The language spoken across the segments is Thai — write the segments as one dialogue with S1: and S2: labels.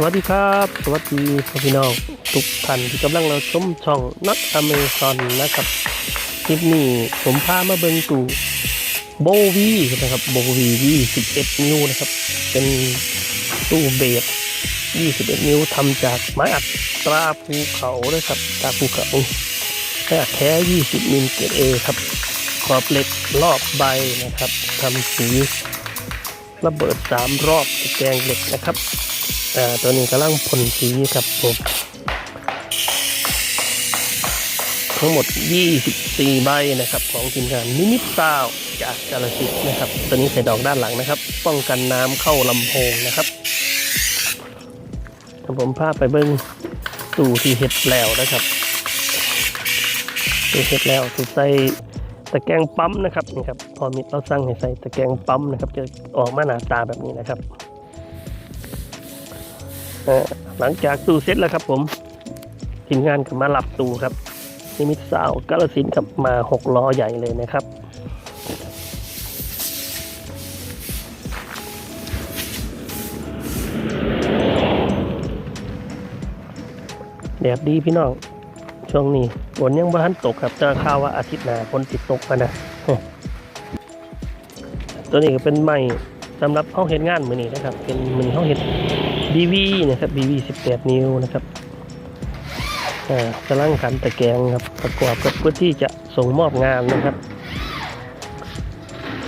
S1: สวัสดีครับ สวัสดีพี่น้องทุกท่านที่กำลังเราชมช่องนัทอเมซอนนะครับคลิปนี้ผมพามาเบิงตู้โบวีนะครับโบวี21นิ้วนะครับ เป็นตู้เบส21นิ้วทำจากไม้อัดตราภูเขานะครับตราภูเขาไม้อัดแท้20มิลเกรดเอครับ ขอบเหล็กรอบใบนะครับทำสีระเบิดสามรอบแกงเหล็กนะครับ อ่าตัวนี้กำลังพ่นสีครับผมทั้งหมด 24 ใบนะครับ ของทีมงานนิมิตซาวจากกาลสินธุ์นะครับ ตัวนี้ใส่ดอกด้านหลังนะครับ ป้องกันน้ำเข้าลำโพงนะครับผมพาไปเบิ้งตู้ที่เห็ดแล้วนะครับตู้เห็ดแล้วที่ใส่ตะแกรงปั๊มนะครับนี่ครับพอมีเราสั่งให้ใส่ตะแกรงปั๊มนะครับ จะออกมาหน้าตาแบบนี้นะครับ หลังจากตู้เสร็จแล้วครับผมทีมงานก็มาหลับตู้ครับนิมิตสาวกาลสินธุ์กับมาหกล้อใหญ่เลยนะครับแดดดีพี่น้องช่วงนี้ฝนยังบ่ทันตกครับเจอข่าวว่าอาทิตย์หน้าฝนติดตกมานะตัวนี้ก็เป็นไม้สำหรับห้องเห็ดงานมือนี้นะครับ เป็นมือห้องเห็ด BV นะครับ BV 18 นิ้วนะครับอ่ากำลังขันตะแกรงครับประกอบกับเพื่อที่จะส่งมอบงานนะครับ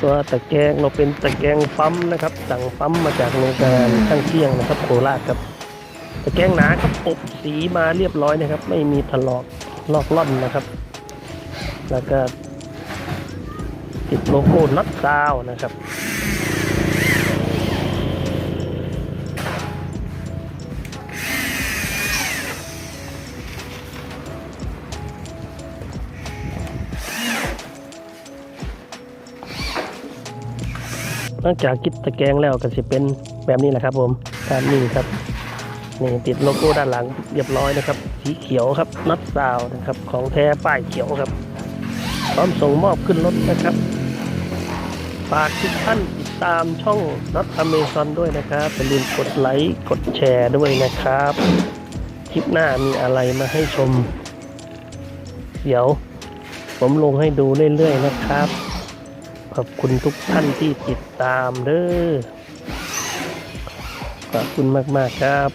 S1: ตัวตะแกรงเราเป็นตะแกรงปั๊มนะครับ สั่งปั๊มมาจากโรงงานข้างเที่ยงนะครับโคราชครับ ตะแกรงหนาครับอบสีมาเรียบร้อยนะครับ ไม่มีถลอกลอกล่อนนะครับ แล้วก็ติดโลโก้น็อตซาวนะครับ นอกจากคิดตะแกรงแล้วก็จะเป็นแบบนี้แหละครับ ผมตามนี้ครับนี่ติดโลโก้ด้านหลังเรียบร้อยนะครับ สีเขียวครับนัดซาวนะครับ ของแท้ป้ายเขียวครับ พร้อมส่งมอบขึ้นรถนะครับฝากทุกท่านติดตามช่องนัดอเมซอนด้วยนะครับอย่าลืมกดไลค์กดแชร์ด้วยนะครับ คลิปหน้ามีอะไรมาให้ชม เดี๋ยว ผมลงให้ดูเรื่อยๆนะครับ ขอบคุณทุกท่านที่ติดตามเด้อขอบคุณมาก ๆ ครับ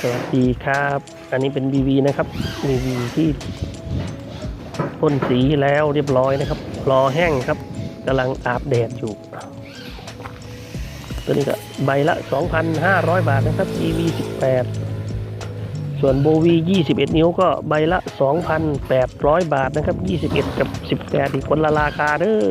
S1: สวัสดีครับ อันนี้เป็น BV นะครับ BV ที่พ่นสีแล้วเรียบร้อยนะครับ รอแห้งครับกำลังอาบแดดอยู่ ตัวนี้ก็ใบละ 2,500 บาทนะครับ BV 18ส่วนโบวี21 นิ้วก็ใบละ 2,800 บาทนะครับ 21 กับ 18 อีกคนละราคาเด้อ